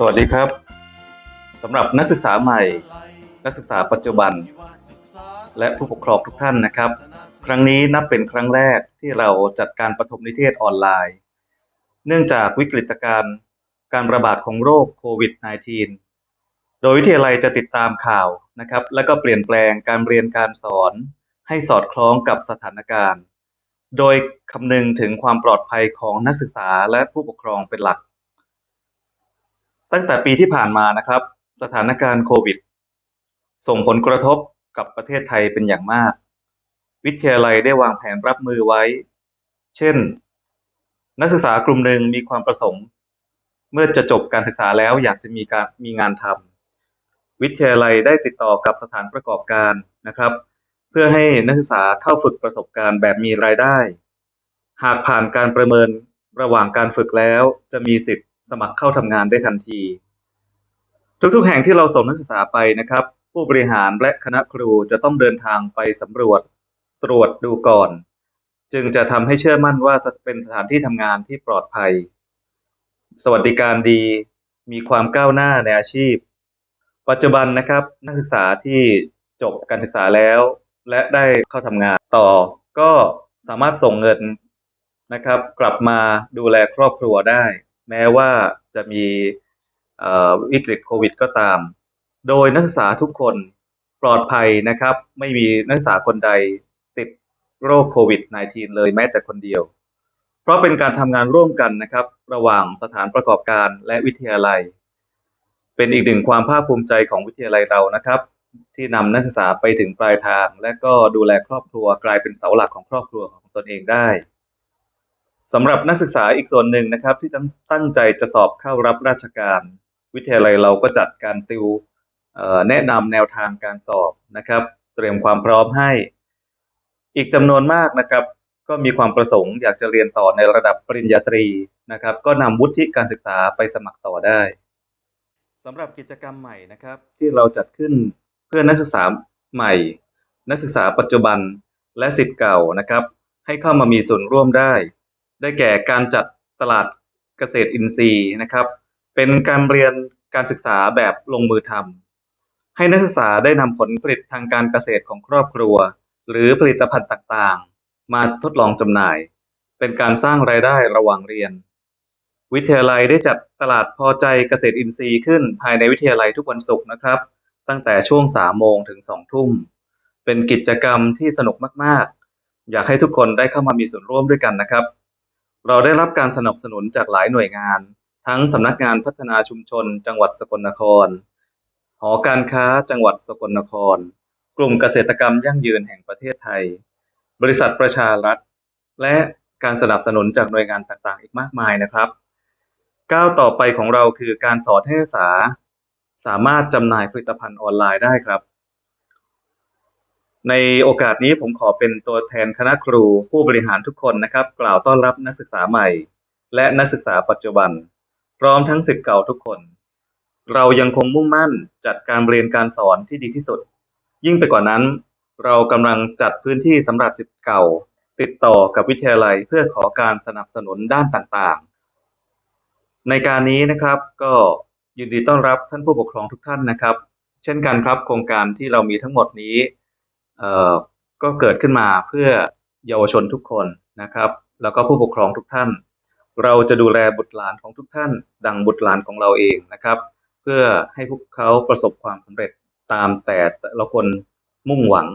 สวัสดีครับสำหรับนักศึกษาใหม่ นักศึกษาปัจจุบัน และผู้ปกครองทุกท่านนะครับ ครั้งนี้นับเป็นครั้งแรกที่เราจัดการประถมนิเทศออนไลน์ เนื่องจากวิกฤตการณ์การระบาดของโรคโควิด -19 โดยวิทยาลัยจะติดตามข่าวนะครับ และก็เปลี่ยนแปลงการเรียนการสอน ให้สอดคล้องกับสถานการณ์ โดยคำนึงถึงความปลอดภัยของนักศึกษาและผู้ปกครองเป็นหลัก ตั้งแต่ปีที่ผ่านมานะครับ สถานการณ์โควิด ส่งผลกระทบกับประเทศไทยเป็นอย่างมาก วิทยาลัยได้วางแผนรับมือไว้ เช่น นักศึกษากลุ่มหนึ่งมีความประสงค์ เมื่อจะจบการศึกษาแล้วอยากจะมีการมีงานทำวิทยาลัยได้ติดต่อกับสถานประกอบการนะครับ เพื่อให้นักศึกษาเข้าฝึกประสบการณ์แบบมีรายได้ หากผ่านการประเมินระหว่างการฝึกแล้วจะมีสิทธิ สมัครเข้าทำงานได้ทันที ทุกๆ แห่งที่เราส่งนักศึกษาไปนะครับ ผู้บริหารและคณะครูจะต้องเดินทางไปสำรวจตรวจดูก่อน จึงจะทำให้เชื่อมั่นว่าเป็นสถานที่ทำงานที่ปลอดภัย สวัสดิการดี มีความก้าวหน้าในอาชีพ ปัจจุบันนะครับ นักศึกษาที่จบการศึกษาแล้ว และได้เข้าทำงานต่อ ก็สามารถส่งเงินนะครับ กลับมาดูแลครอบครัวได้ แม้ว่าจะมีวิกฤตโควิด ก็ตาม โดยนักศึกษาทุกคนปลอดภัยนะครับ ไม่มีนักศึกษาคนใดติดโรคโควิด -19 เลยแม้แต่คนเดียว เพราะเป็นการทำงานร่วมกันนะครับ ระหว่างสถานประกอบการและวิทยาลัย เป็นอีกหนึ่งความภาคภูมิใจของวิทยาลัยเรานะครับ ที่นำนักศึกษาไปถึงปลายทาง และก็ดูแลครอบครัวกลายเป็นเสาหลักของครอบครัวของตนเองได้ สำหรับนักศึกษาอีกส่วนหนึ่งนะครับ ที่ตั้งใจจะสอบเข้ารับราชการ วิทยาลัยเราก็จัดการติวแนะนำแนวทางการสอบนะครับ เตรียมความพร้อมให้ อีกจำนวนมากนะครับ ก็มีความประสงค์อยากจะเรียนต่อในระดับปริญญาตรีนะครับ ก็นำวุฒิการศึกษาไปสมัครต่อได้สำหรับกิจกรรมใหม่นะครับ ที่เราจัดขึ้นเพื่อนักศึกษาใหม่ นักศึกษาปัจจุบันและสิทธิ์เก่านะครับ ให้เข้ามามีส่วนร่วมได้ ได้แก่การจัดตลาดเกษตรอินทรีย์นะครับ เป็นการเรียนการศึกษาแบบลงมือทำให้นักศึกษาได้นำผลผลิตทางการเกษตรของครอบครัว หรือผลิตภัณฑ์ต่างๆ มาทดลองจำหน่าย เป็นการสร้างรายได้ระหว่างเรียน วิทยาลัยได้จัดตลาดพอใจเกษตรอินทรีย์ขึ้นภายในวิทยาลัยทุกวันศุกร์นะครับ ตั้งแต่ช่วง3โมงถึง2ทุ่ม เป็นกิจกรรมที่สนุกมากๆ อยากให้ทุกคนได้เข้ามามีส่วนร่วมด้วยกันนะครับ เราได้รับการสนับสนุนจากหลายหน่วยงาน ทั้งสำนักงานพัฒนาชุมชน จังหวัดสกลนคร หอการค้าจังหวัดสกลนคร กลุ่มเกษตรกรรมยั่งยืนแห่งประเทศไทย บริษัทประชารัฐ และการสนับสนุนจากหน่วยงานต่างๆ อีกมากมายนะครับก้าวต่อไปของเราคือการสอนให้ศึกษา สามารถจำหน่ายผลิตภัณฑ์ออนไลน์ได้ครับ ในโอกาสนี้ผมขอเป็นตัวแทนคณะครูผู้บริหารทุกคนนะครับ กล่าวต้อนรับนักศึกษาใหม่ และนักศึกษาปัจจุบัน พร้อมทั้งศิษย์เก่าทุกคน เรายังคงมุ่งมั่นจัดการเรียนการสอนที่ดีที่สุด ยิ่งไปกว่านั้น เรากำลังจัดพื้นที่สำหรับศิษย์เก่า ติดต่อกับวิทยาลัยเพื่อขอการสนับสนุนด้านต่างๆ ในการนี้นะครับก็ยินดีต้อนรับท่านผู้ปกครองทุกท่านนะครับ เช่นกันครับ โครงการที่เรามีทั้งหมดนี้ ก็เกิดขึ้นมาเพื่อเยาวชนทุกคนนะครับ แล้วก็ผู้ปกครองทุกท่าน เราจะดูแลบุตรหลานของทุกท่าน ดังบุตรหลานของเราเองนะครับ เพื่อให้พวกเขาประสบความสำเร็จตามแต่ละคนมุ่งหวัง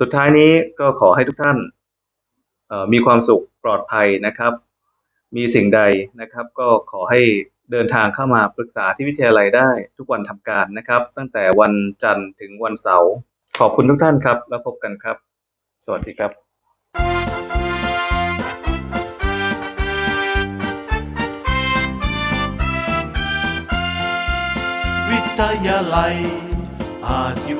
สุดท้ายนี้ก็ขอให้ทุกท่านมีความสุขปลอดภัยนะครับ มีสิ่งใดนะครับ ก็ขอให้เดินทางเข้ามาปรึกษาที่วิทยาลัยได้ทุกวันทำการนะครับ ตั้งแต่วันจันทร์ถึงวันเสาร์ ขอบคุณทุกท่านครับ แล้วพบกันครับ สวัสดีครับวิทยาลัยอาชีว